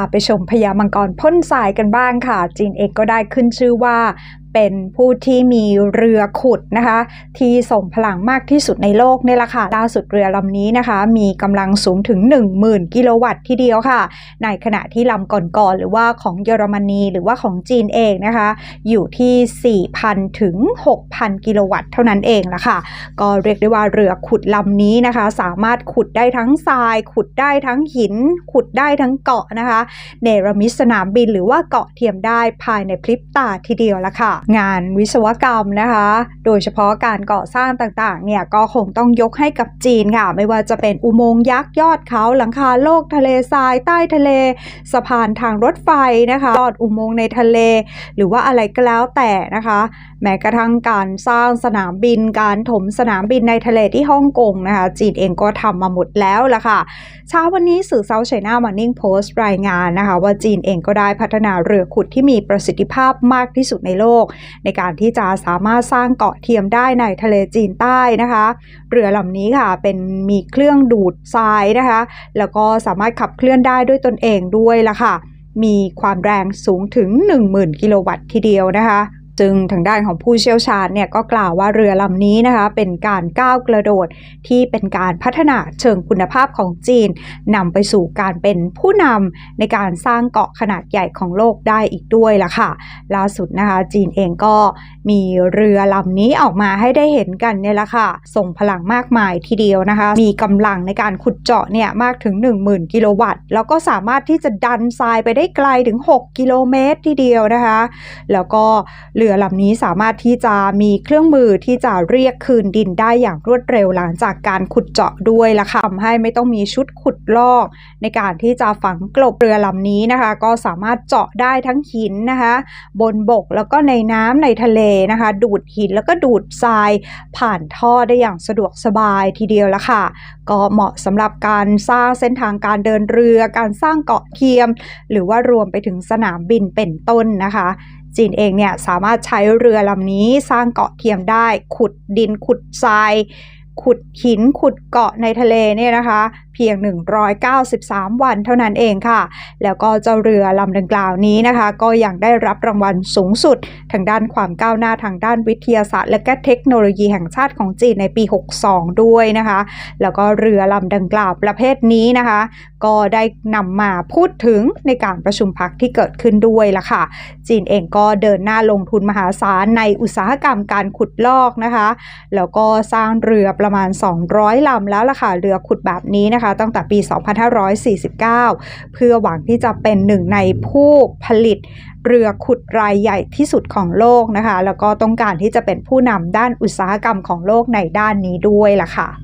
าไปชมพญามังกรพ่นทรายกันบ้างค่ะ จีนเองก็ได้ขึ้นชื่อว่า เป็นผู้ที่มีเรือขุดนะคะ ที่ส่งพลังมากที่สุดในโลกนี่แหละค่ะล่าสุดเรือลำนี้นะคะ มีกำลังสูงถึง 10,000 กิโลวัตต์ทีเดียวค่ะ ในขณะที่ลำก่อนๆหรือว่าของเยอรมนีหรือว่าของจีนเองนะคะ อยู่ที่ 4,000 ถึง 6,000 กิโลวัตต์เท่านั้นเองละค่ะ ก็เรียกได้ว่าเรือขุดลำนี้นะคะ สามารถขุดได้ทั้งทราย ขุดได้ทั้งหิน ขุดได้ทั้งเกาะนะคะ เนรมิตสนามบินหรือว่าเกาะเทียมได้ภายในพริบตาทีเดียวละค่ะงานวิศวกรรมนะคะ โดยเฉพาะการก่อสร้างต่างๆ เนี่ยก็คงต้องยกให้กับจีนค่ะ ไม่ว่าจะเป็นอุโมงค์ยักษ์ยอดเขาหลังคาโลกทะเลทรายใต้ทะเล สะพานทางรถไฟนะคะลอดอุโมงค์ในทะเล หรือว่าอะไรก็แล้วแต่นะคะ แม้กระทั่งการสร้างสนามบินการถมสนามบินในทะเลที่ฮ่องกงนะคะ จีนเองก็ทำมาหมดแล้วละค่ะ เช้าวันนี้สื่อ South China Morning Post รายงานนะคะ ว่าจีนเองก็ได้พัฒนาเรือขุดที่มีประสิทธิภาพมากที่สุดในโลกในการที่จะสามารถสร้างเกาะเทียมได้ในทะเลจีนใต้นะคะ เรือลำนี้ค่ะเป็นมีเครื่องดูดทรายนะคะ แล้วก็สามารถขับเคลื่อนได้ด้วยตนเองด้วยละค่ะ มีความแรงสูงถึง 10,000 กิโลวัตต์ทีเดียวนะคะ จึงทางด้านของผู้เชี่ยวชาญเนี่ยก็กล่าวว่าเรือลำนี้นะคะ เป็นการก้าวกระโดดที่เป็นการพัฒนาเชิงคุณภาพของจีนนำไปสู่การเป็นผู้นำในการสร้างเกาะขนาดใหญ่ของโลกได้อีกด้วยล่ะค่ะ ล่าสุดนะคะ จีนเองก็มีเรือลำนี้ออกมาให้ได้เห็นกันเนี่ยละค่ะ ส่งพลังมากมายทีเดียวนะคะ มีกำลังในการขุดเจาะเนี่ยมากถึง 10,000 กิโลวัตต์ แล้วก็สามารถที่จะดันทรายไปได้ไกลถึง 6 กิโลเมตรทีเดียวนะคะ แล้วก็เรือลำนี้สามารถที่จะมีเครื่องมือที่จะเรียกคืนดินได้อย่างรวดเร็วหลังจากการขุดเจาะด้วยล่ะค่ะทำให้ไม่ต้องมีชุดขุดลอก ในการที่จะฝังกลบเรือลำนี้นะคะ ก็สามารถเจาะได้ทั้งหินนะคะ บนบกแล้วก็ในน้ำในทะเลนะคะ ดูดหินแล้วก็ดูดทรายผ่านท่อได้อย่างสะดวกสบายทีเดียวละค่ะ ก็เหมาะสำหรับการสร้างเส้นทางการเดินเรือ การสร้างเกาะเทียม หรือว่ารวมไปถึงสนามบินเป็นต้นนะคะ จีนเองเนี่ยสามารถใช้เรือลำนี้สร้างเกาะเทียมได้ ขุดดินขุดทราย ขุดหินขุดเกาะในทะเลเนี่ยนะคะเพียง 193 วันเท่านั้นเองค่ะ แล้วก็เจ้าเรือลำดังกล่าวนี้นะคะ ก็ยังได้รับรางวัลสูงสุด ทางด้านความก้าวหน้าทางด้านวิทยาศาสตร์ และก็เทคโนโลยีแห่งชาติของจีนในปี 62 ด้วยนะคะ แล้วก็เรือลำดังกล่าวประเภทนี้นะคะ ก็ได้นำมาพูดถึงในการประชุมพักที่เกิดขึ้นด้วยละค่ะ จีนเองก็เดินหน้าลงทุนมหาศาลในอุตสาหกรรมการขุดลอกนะคะ แล้วก็สร้างเรือประมาณ 200ลำแล้วล่ะค่ะเรือขุดแบบนี้นะคะนะคะ ตั้งแต่ปี 2549 เพื่อหวังที่จะเป็นหนึ่งในผู้ผลิตเรือขุดรายใหญ่ที่สุดของโลกนะคะ แล้วก็ต้องการที่จะเป็นผู้นำด้านอุตสาหกรรมของโลกในด้านนี้ด้วยล่ะค่ะ